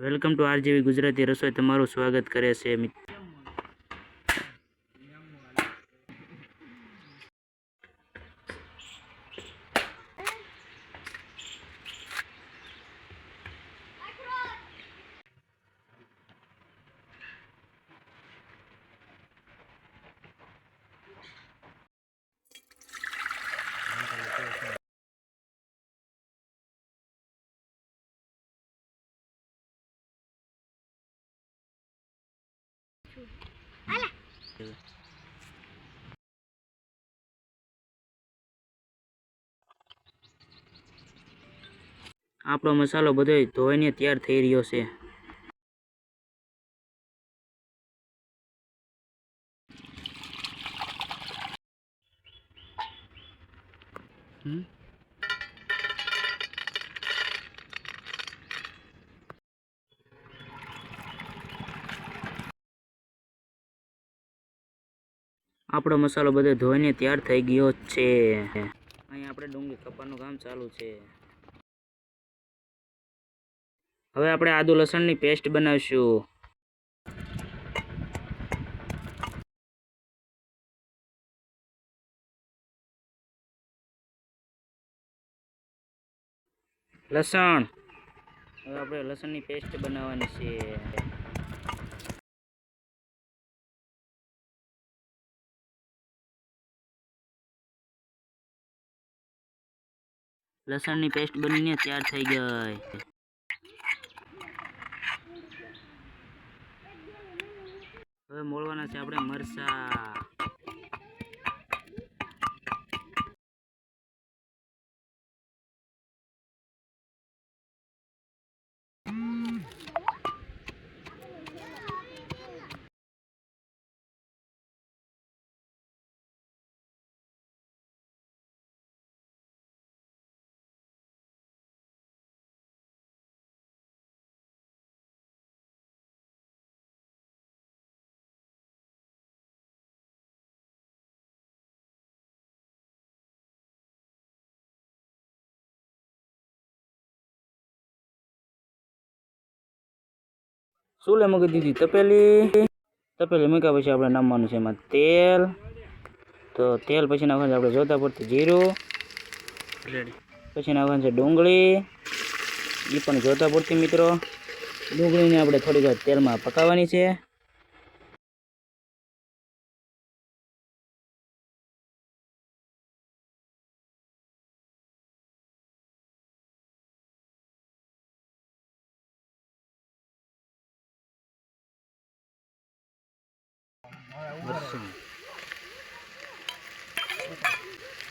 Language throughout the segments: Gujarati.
વેલકમ ટુ આરજીવી ગુજરાતી રસોઈ. તમારું સ્વાગત કરે છે આપણો મસાલો બધો ધોઈને તૈયાર થઈ રહ્યો છે હમ? આપણો મસાલો બધો ધોઈને તૈયાર થઈ ગયો છે. અહીં આપણે ડુંગળી કપાનું કામ ચાલુ છે. હવે આપણે આદુ લસણની પેસ્ટ બનાવીશું. લસણ. હવે આપણે લસણની પેસ્ટ બનાવવાની છે. લસણની પેસ્ટ બનીને તૈયાર થઈ ગઈ. હવે મોળવાના છે આપણે મરસા શું લે મૂકી દીધી તપેલી? તપેલી મૂક્યા પછી આપણે નાખવાનું છે એમાં તેલ. તો તેલ પછી નાખવાનું છે આપણે જોતા પડતું જીરું પછી નાખવાનું છે ડુંગળી. એ પણ જોતા પૂરતી મિત્રો. ડુંગળીને આપણે થોડીક વાર તેલમાં પકાવવાની છે.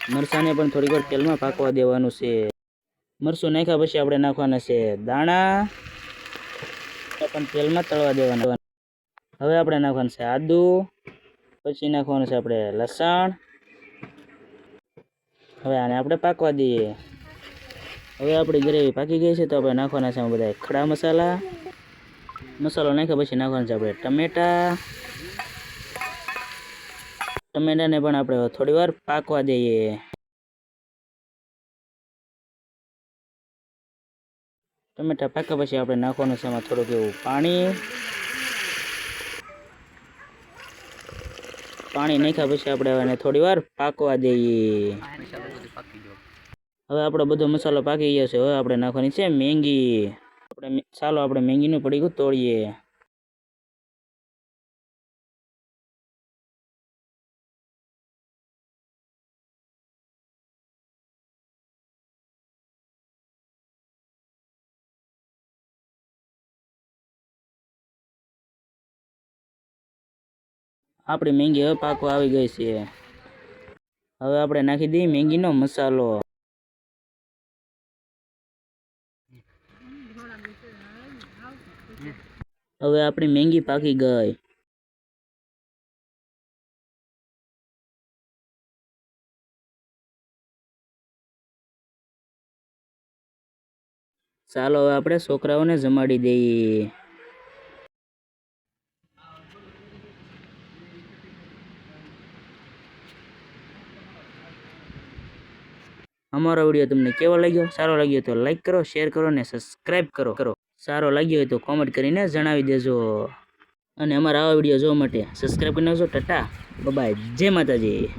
મરચાંને પણ થોડીક વાર તેલમાં પાકવા દેવાનું છે. મરસું નાખ્યા પછી આપણે નાખવાના છે દાણા. પણ તેલમાં તળવા દેવાના. હવે આપણે નાખવાનું છે આદુ. પછી નાખવાનું છે આપણે લસણ. હવે આને આપણે પાકવા દઈએ. હવે આપણી ગ્રેવી પાકી ગઈ છે તો આપણે નાખવાના છે બધા ખડા મસાલા. મસાલો નાખ્યા પછી નાખવાના છે આપણે ટમેટા. ટમેટાને પણ આપણે થોડી વાર પાકવા દઈએ. ટમેટા પાક્યા પછી આપણે નાખવાનું છે એમાં થોડુંક એવું પાણી. પાણી નાખ્યા પછી આપણે એને થોડી વાર પાકવા દઈએ. હવે આપણો બધો મસાલો પાકી ગયો છે. હવે આપણે નાખવાની છે મેંગી. આપણે ચાલો આપણે મેંગીનું પડીકું તોડીએ. આપણી મેંગી હવે પાકવા આવી ગઈ છે. હવે આપણે નાખી દઈએ મેંગીનો મસાલો. હવે આપણી મેંગી પાકી ગઈ. ચાલો હવે આપણે છોકરાઓને જમાડી દઈએ. અમારો વીડિયો તમને કેવો લાગ્યો? સારો લાગ્યો તો લાઇક કરો શેર કરો અને સબસ્ક્રાઈબ કરો. કરો. સારો લાગ્યો હોય તો કોમેન્ટ કરીને જણાવી દેજો. અને અમારા આવા વીડિયો જોવા માટે સબસ્ક્રાઈબ કરી નાખજો. ટાટા. બાય જય માતાજી.